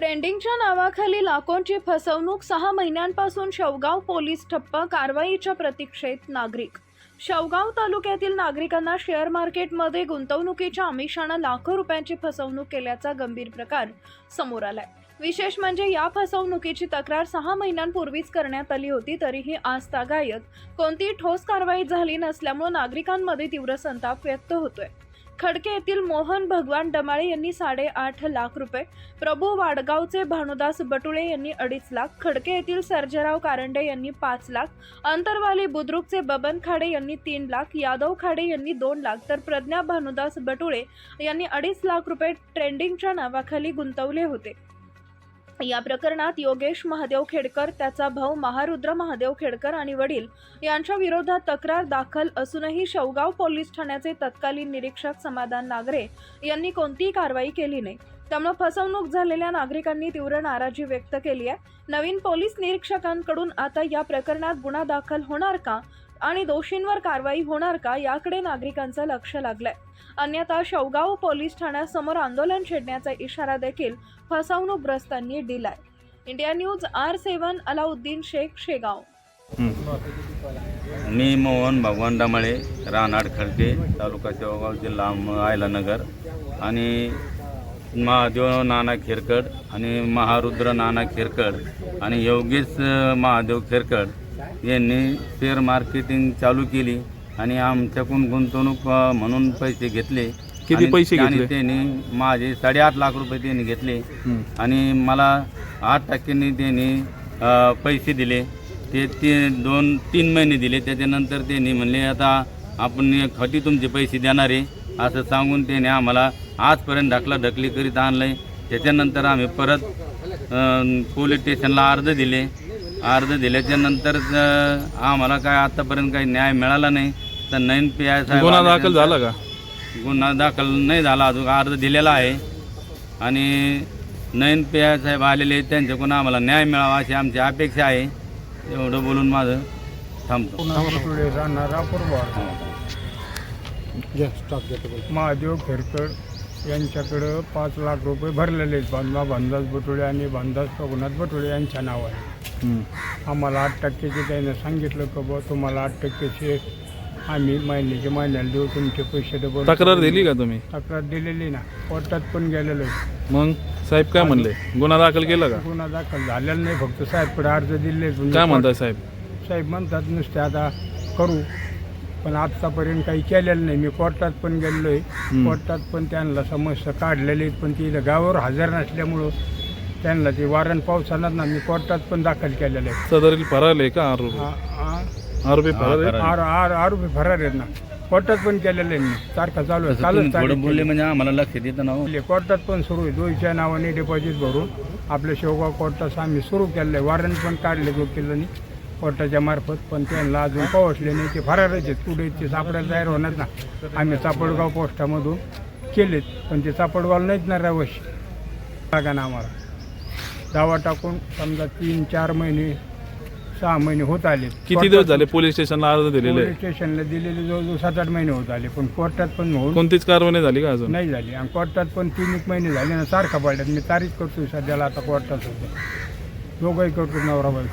ट्रेंडिंगच्या नावाखाली लाखोंची फसवणूक सहा महिन्यांपासून शेवगाव पोलीस ठप्प कारवाईच्या प्रतीक्षेत नागरिक. शेवगाव तालुक्यातील नागरिकांना शेअर मार्केटमध्ये गुंतवणुकीच्या आमिषानं लाखो रुपयांची फसवणूक केल्याचा गंभीर प्रकार समोर आलाय. विशेष म्हणजे या फसवणुकीची तक्रार सहा महिन्यांपूर्वीच करण्यात आली होती तरीही आज तागायत कोणतीही ठोस कारवाई झाली नसल्यामुळे नागरिकांमध्ये तीव्र संताप व्यक्त होतोय. खडके येथील मोहन भगवान डमाळे यांनी साडेआठ लाख रुपये. प्रभू वाडगावचे भानुदास बटुळे यांनी अडीच लाख. खडके येथील सर्जेराव कारंडे यांनी पाच लाख. अंतरवाली बुद्रुकचे बबन खाडे यांनी तीन लाख. यादव खाडे यांनी दोन लाख. तर प्रज्ञा भानुदास बटुळे यांनी अडीच लाख रुपये ट्रेंडिंगच्या नावाखाली गुंतवले होते. या प्रकरणात योगेश महादेव खेडकर त्याचा भाऊ महारुद्र महादेव खेडकर आणि वडील यांच्या विरोधात तक्रार दाखल असूनही शेवगाव पोलीस ठाण्याचे तत्कालीन निरीक्षक समाधान नागरे यांनी कोणतीही कारवाई केली नाही. त्यामुळे फसवणूक झालेल्या नागरिकांनी तीव्र नाराजी व्यक्त केली आहे. नवीन पोलीस निरीक्षकांकडून आता या प्रकरणात गुन्हा दाखल होणार का? आणि दोषींवर कारवाई होणार का याकडे नागरिकांचं लक्ष लागलंय. अन्यथा शवगाव पोलीस ठाण्यासमोर आंदोलन छेडण्याचा इशारा देखील फसवणूकग्रस्तांनी दिलाय. India news R seven Alauddin Shaikh Shegaon. मी मोहन भगवान डामळे रानाड खडके तालुका शेवगाव जिल्हा आयलानगर आणि महादेव नाना खिरकड आणि महारुद्र नाना खेरकड आणि योगेश महादेव खिरकड यांनी शेअर मार्केटिंग चालू केली आणि आमच्याकडून गुंतवणूक अ, म्हणून पैसे घेतले. किती आणि पैसे घेतले? त्यांनी माझे साडेआठ लाख रुपये त्यांनी घेतले. आणि मला आठ टक्क्यांनी त्यांनी अ, पैसे दिले. ते ते दोन तीन महिने दिले. त्याच्यानंतर त्यांनी म्हणले आता आपण एक खटी तुमचे पैसे देणार आहे. असं सांगून त्याने आम्हाला आजपर्यंत ढकला ढकली करीत आणलं आहे त्याच्यानंतर आम्ही परत पोलीस स्टेशनला अर्ज दिले. अर्ज दिल्याच्यानंतर अ, आम्हाला काय आतापर्यंत काही न्याय मिळाला नाही. तर नैन पी आय साहेब गुन्हा दाखल झाला का? गुन्हा दाखल नाही झाला अजून अर्ज दिलेला आहे. आणि नयन पी आय साहेब आलेले आहेत त्यांच्याकडून आम्हाला न्याय मिळावा अशी आमची अपेक्षा आहे. एवढं बोलून माझं थांबतो. महादेव खेरकर यांच्याकडं पाच लाख रुपये भरलेले आहेत. बांधा बांधास बटुळे आणि बांधास रघुनाथ बटुळे यांच्या नावाने. आम्हाला आठ टक्क्याचे त्याने सांगितलं का बुवा तुम्हाला आठ टक्क्याचे आम्ही महिन्याचे महिन्याला देऊ तुमचे पैसे डबल तक्रार दिली का तुम्ही? तक्रार दिलेली ना कोर्टात पण गेलेलो आहे. मग साहेब काय म्हणले? गुन्हा दाखल केला का? गुन्हा दाखल झालेला नाही फक्त साहेबकडे अर्ज दिले काय म्हणताय साहेब? साहेब म्हणतात नुसते आता करू पण आत्तापर्यंत काही केलेलं नाही. मी कोर्टात पण गेलेलो आहे. कोर्टात पण त्यांना समस्या काढलेली आहेत पण ती इथं गावावर हजर नसल्यामुळं त्यांना ते वारण पावसानं ना मी कोर्टात पण दाखल केलेलं. आहे सदरील फरार आहे का? आरोपी? आ- आ- आरोपी फरार आहे? आर आर आरोपी फरार आहेत ना. कोर्टात पण केलेलं आहे मी. तारखा चालू आहे. चालूच थोडं तारीख बोलले. म्हणजे आम्हाला लक्ष देतं ना हो. कोर्टात पण सुरू आहे. दोनच्या नावाने डिपॉझिट भरून आपल्या शेवगाव कोर्टात आम्ही सुरू केलं आहे वॉरंट पण काढले वकिलांनी कोर्टाच्या मार्फत. पण त्यांना अजून पोहोचले नाही. ते फरारच आहेत. पुढे ते सापडायला तयार होणार ना. आम्ही चापडगाव पोस्टामधून केलेत. पण ते चापडगाव नाहीत ना रवश. जागा ना आम्हाला. दावा टाकून समजा तीन चार महिने सहा महिने होत आले. किती दिवस झाले पोलीस स्टेशनला अर्ज दिलेले? पोलीस स्टेशनला दिलेले जवळजवळ सात आठ महिने होत आले पण कोर्टात पण होऊन कोणतीच कारवाई नाही झाली का अजून? नाही झाली. आणि कोर्टात पण तीन एक महिने झाले ना सारखा पडल्यात. मी तारीख करतोय सध्याला आता कोर्टात होतं. दोघंही करतो नवरा बाई